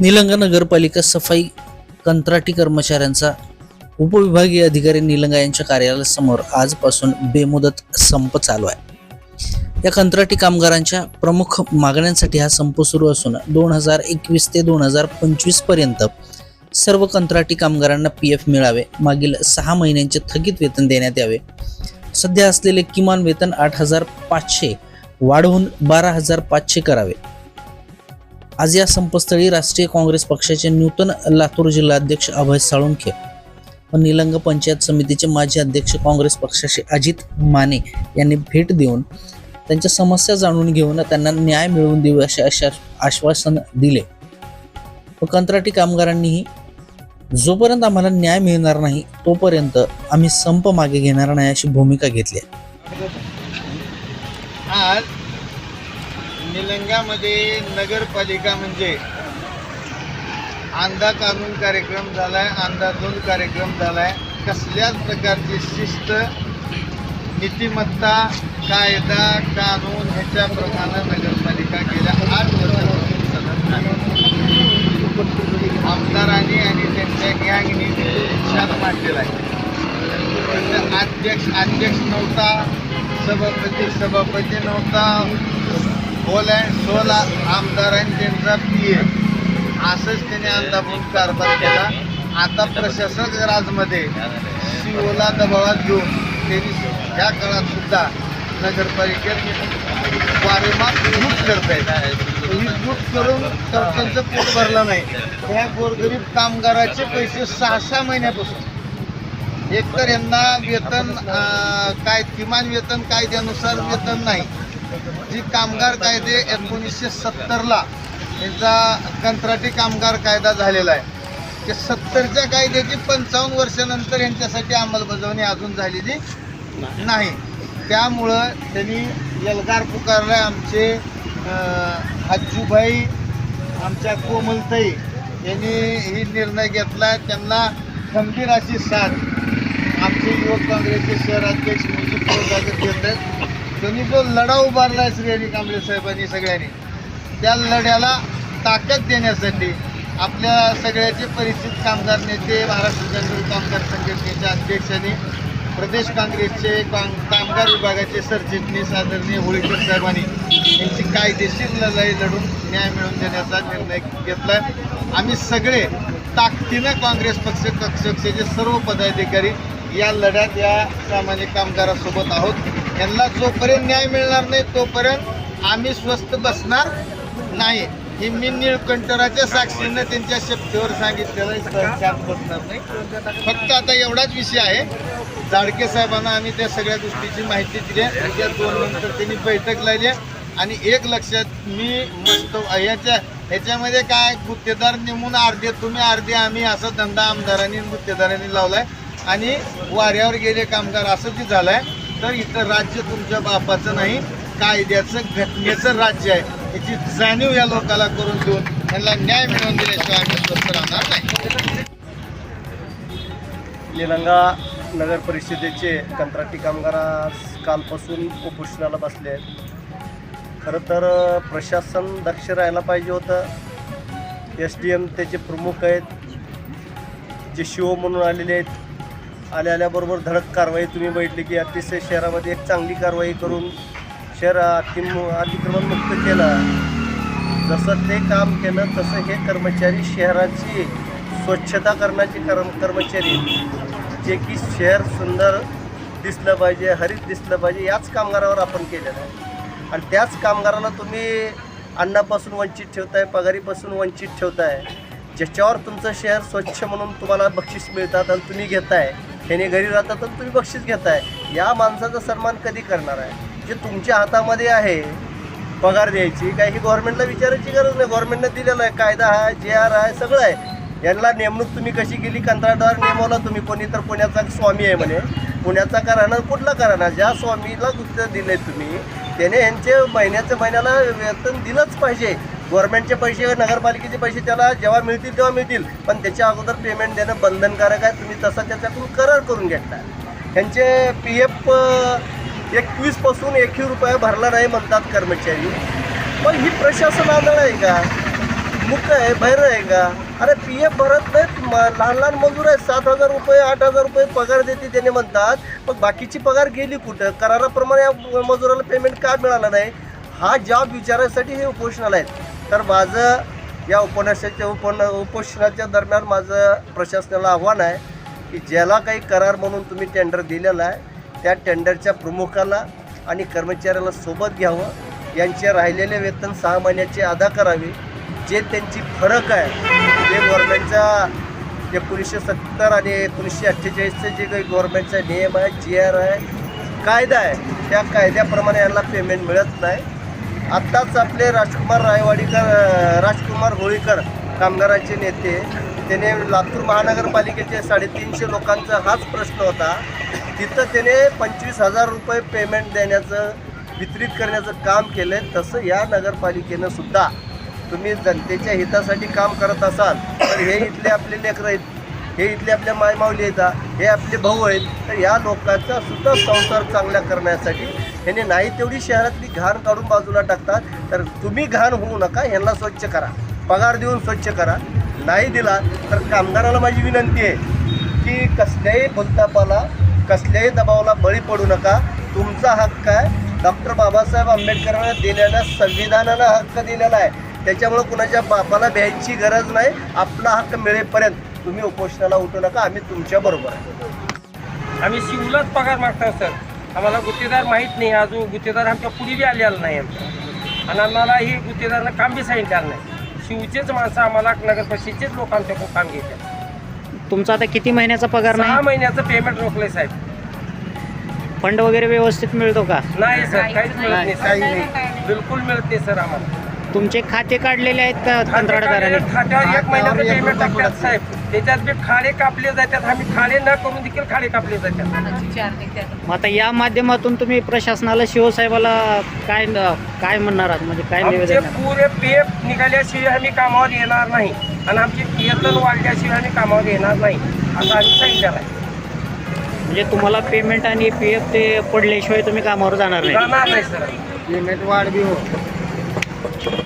निलंगा नगरपालिका सफाई कंत्राटी कर्मचाऱ्यांचा उपविभागीय अधिकारी निलंगा यांच्या कार्यालयासमोर आजपासून बेमुदत संप चालू आहे. या कंत्राटी कामगारांच्या प्रमुख मागण्यांसाठी हा संप सुरू असून दोन हजार एकवीस ते दोन हजार पंचवीसपर्यंत सर्व कंत्राटी कामगारांना पी एफ मिळावे. मागील सहा महिन्यांचे थकीत वेतन देण्यात यावे. सध्या असलेले किमान वेतन आठ हजार पाचशे वाढवून बारा हजार पाचशे करावे. आज या संपस्थळी राष्ट्रीय काँग्रेस पक्षाचे नूतन लातूर जिल्हाध्यक्ष अभय साळुंखे व निलंग पंचायत समितीचे माजी अध्यक्ष काँग्रेस पक्षाचे अजित माने यांनी भेट देऊन त्यांच्या समस्या जाणून घेऊन त्यांना न्याय मिळवून देऊ असे अशा आश्वासन दिले. व कंत्राटी कामगारांनीही जोपर्यंत आम्हाला न्याय मिळणार नाही तोपर्यंत आम्ही संप मागे घेणार नाही अशी भूमिका घेतली आहे. आज निलंगामध्ये नगरपालिका म्हणजे अंधा कानून कार्यक्रम झालाय अंधाधून कार्यक्रम झालाय. कसल्याच प्रकारची शिस्त नीतिमत्ता कायदा कानून ह्याच्या प्रमाणे नगरपालिका गेल्या आठ वर्षापासून चालत आमदारांनी आणि त्यांच्या गँगनी शान मांडलेला आहे. अध्यक्ष अध्यक्ष नव्हता सभापती सभापती नव्हता होल अँड आमदारांच्या त्यांचा पी ए असंच त्याने अंदाभूत कारभार केला. आता प्रशासक राजमध्ये सीओला दबावात घेऊन त्यांनी ह्या काळात सुद्धा नगरपालिकेत वारेमा लूट करतायत. ही लूट करून तर त्यांचं पोट भरलं नाही. त्या गोरगरीब कामगाराचे पैसे सहा सहा महिन्यापासून. एकतर यांना वेतन काय किमान वेतन कायद्यानुसार वेतन नाही. जी कामगार कायदे एकोणीसशे सत्तरला यांचा कंत्राटी कामगार कायदा झालेला आहे. ते सत्तरच्या कायद्याची पंचावन्न वर्षानंतर यांच्यासाठी अंमलबजावणी अजून झालेली नाही. त्यामुळं त्यांनी यलगार पुकारला आमचे अं, हज्जूभाई आमच्या कोमलताई यांनी ही निर्णय घेतला. त्यांना खंबीर अशी साथ आमचे युवक काँग्रेसचे शहराध्यक्ष मुजीब फौजदार देत आहेत. त्यांनी जो लढा उभारला आहे श्री हरी कांबळे साहेबांनी सगळ्यांनी त्या लढ्याला ताकद देण्यासाठी आपल्या सगळ्याचे परिचित कामगार नेते महाराष्ट्र जनरल कामगार संघटनेच्या अध्यक्षांनी प्रदेश काँग्रेसचे काम कामगार विभागाचे सरचिटणीस आदरणीय होळीकर साहेबांनी यांची कायदेशीर लढाई लढून न्याय मिळवून देण्याचा निर्णय घेतला. आम्ही सगळे ताकदीनं काँग्रेस पक्ष पक्षाचे सर्व पदाधिकारी या लढ्यात या सामान्य कामगारासोबत आहोत. यांना जोपर्यंत न्याय मिळणार नाही तोपर्यंत आम्ही स्वस्त बसणार नाही. हे मी निळकंठराच्या साक्षीनं त्यांच्या शब्दावर सांगितलेलं शांत बसणार नाही. फक्त आता एवढाच विषय आहे. जाडके साहेबांना आम्ही त्या सगळ्या गोष्टीची माहिती दिली त्याच्या दोन नंतर त्यांनी बैठक लावली आहे. आणि एक लक्षात मी म्हणतो ह्याच्या ह्याच्यामध्ये काय गुत्तेदार नेमून अर्धे तुम्ही अर्धे आम्ही असा धंदा आमदारांनी गुत्तेदारांनी गुत्तेदारांनी आहे आणि वाऱ्यावर गेले कामगार असं ते आहे तर इथं राज्य तुमच्या बापाचं नाही कायद्याचं घटनेचं राज्य आहे. याची जाणीव या लोकाला करून देऊन त्यांना न्याय मिळवून दिल्याशिवाय आम्ही स्वस्थ राहणार नाही. निलंगा नगर परिषदेचे कंत्राटी कामगार कालपासून उपोषणाला बसले आहेत. खरं तर प्रशासन दक्ष राहायला पाहिजे होतं. एस डी एम त्याचे प्रमुख आहेत. जे शिव म्हणून आलेले आहेत. आल्या आल्याबरोबर धडक कारवाई तुम्ही म्हटली की अतिशय शहरामध्ये एक चांगली कारवाई करून शहर अति अतिक्रमण मुक्त केलं. जसं ते काम केलं तसं हे कर्मचारी शहराची स्वच्छता करण्याचे कर्म कर्मचारी जे की शहर सुंदर दिसलं पाहिजे हरित दिसलं पाहिजे याच कामगारावर आपण केलेलं आहे. आणि त्याच कामगाराला तुम्ही अन्नापासून वंचित ठेवताय पगारीपासून वंचित ठेवताय ज्याच्यावर तुमचं शहर स्वच्छ म्हणून तुम्हाला बक्षीस मिळतात आणि तुम्ही घेताय ह्याने घरी राहतात तर तुम्ही बक्षीस घेताय. या माणसाचा सन्मान कधी करणार आहे? जे तुमच्या हातामध्ये आहे पगार द्यायची काही गव्हर्नमेंटला विचारायची गरज नाही. गव्हर्नमेंटनं दिलेलं आहे कायदा आहे जे आर आहे सगळं आहे. यांना नेमणूक तुम्ही कशी केली? कंत्राटदार नेमवला तुम्ही. कोणी तर पुण्याचा स्वामी आहे म्हणे. पुण्याचा का राहणार कुठला का राहणार ज्या स्वामीला गुप्त दिले तुम्ही त्याने यांचे महिन्याच्या महिन्याला वेतन दिलंच पाहिजे. गव्हर्नमेंटचे पैसे नगरपालिकेचे पैसे त्याला जेव्हा मिळतील तेव्हा मिळतील. पण त्याच्या अगोदर पेमेंट देणं बंधनकारक आहे. तुम्ही तसा त्याच्याकडून करार करून घेतला त्यांचे पी एफ एकवीसपासून एकही रुपया भरला नाही म्हणतात कर्मचारी. पण ही प्रशासन आंधळ आहे का? मुक आहे बहिर आहे का? अरे पी एफ भरत नाहीत. लहान लहान मजूर आहेत. सात हजार रुपये आठ हजार रुपये पगार देते त्याने म्हणतात. मग बाकीची पगार गेली कुठं? कराराप्रमाणे या मजुराला पेमेंट का मिळालं नाही? हा जॉब विचारायसाठी हे उपोषणाला आहेत. तर माझं या उपन्यासाच्या उपन उपोषणाच्या दरम्यान माझं प्रशासनाला आव्हान आहे की ज्याला काही करार म्हणून तुम्ही टेंडर दिलेला आहे त्या टेंडरच्या प्रमुखाला आणि कर्मचाऱ्याला सोबत घ्यावं. यांचे राहिलेले वेतन सहा महिन्याचे अदा करावे. जे त्यांची फरक आहे जे गव्हर्नमेंटच्या एकोणीसशे सत्तर आणि एकोणीसशे अठ्ठेचाळीसचे जे काही गव्हर्नमेंटचा नियम आहे जी आर आहे कायदा आहे त्या कायद्याप्रमाणे यांना पेमेंट मिळत नाही. आत्ताच आपले राजकुमार रायवाडीकर राजकुमार होळीकर कामगारांचे नेते त्याने लातूर महानगरपालिकेचे साडेतीनशे लोकांचा हाच प्रश्न होता. तिथं त्याने पंचवीस हजार रुपये पेमेंट देण्याचं वितरित करण्याचं काम केलं आहे तसं या नगरपालिकेनं सुद्धा. तुम्ही जनतेच्या हितासाठी काम करत असाल तर हे इथले आपले लेकरं आहेत. हे इथले आपल्या मायमाऊली आहेत. हे आपले भाऊ आहेत. तर या लोकांचा सुद्धा संसार चांगला करण्यासाठी ह्याने नाही तेवढी शहरातली घाण काढून बाजूला टाकतात. तर तुम्ही घाण होऊ नका ह्यांना स्वच्छ करा. पगार देऊन स्वच्छ करा. नाही दिला तर कामगाराला माझी विनंती आहे की कसल्याही भूलतापाला कसल्याही दबावाला बळी पडू नका. तुमचा हक्क आहे डॉक्टर बाबासाहेब आंबेडकरांना दिलेला संविधानानं हक्क दिलेला आहे. त्याच्यामुळं कुणाच्या बापाला भ्यायची गरज नाही. आपला हक्क मिळेपर्यंत तुम्ही उपोषणाला उठू नका. आम्ही तुमच्याबरोबर आहे. आम्ही शिवलाच पगार मागतो सर. आम्हाला गुत्तेदार माहीत नाही अजून गुत्तेदार आमच्या पुढे बी आलेला नाही आमच्या आणि आम्हाला ही गुत्तेदारनं काम बी सांगितलं नाही. शिवचेच माणसं आम्हाला नगर परिषदेचेच लोक आमच्याकडून काम घेतात. तुमचा आता किती महिन्याचा पगार सहा महिन्याचं पेमेंट रोखलंय साहेब. फंड वगैरे व्यवस्थित मिळतो का? नाही सर काहीच मिळत नाही काही नाही. बिलकुल मिळत नाही सर आम्हाला. तुमचे खाते काढलेले आहेत का कंत्राटदाराने खात्यावर एक महिन्याचं पेमेंट टाकतात साहेब. त्याच्यात बी खाडे कापले जातात. आम्ही खाडे न करून देखील खाडे कापले जातात. मग आता या माध्यमातून तुम्ही प्रशासनाला शिवसाहेबाला काय न- काय म्हणणार आहात? म्हणजे काय निवेदन आहे? पुरे पेप निघाल्याशिवाय आम्ही कामावर येणार नाही. आणि आमची वेतन वाढल्याशिवाय आम्ही कामावर येणार नाही. असं आम्ही सांगितलेलं आहे. म्हणजे तुम्हाला पेमेंट आणि पी एफ ते पडल्याशिवाय तुम्ही कामावर जाणार नाही. जाणार नाही सर. पेमेंट वाढ बी हो.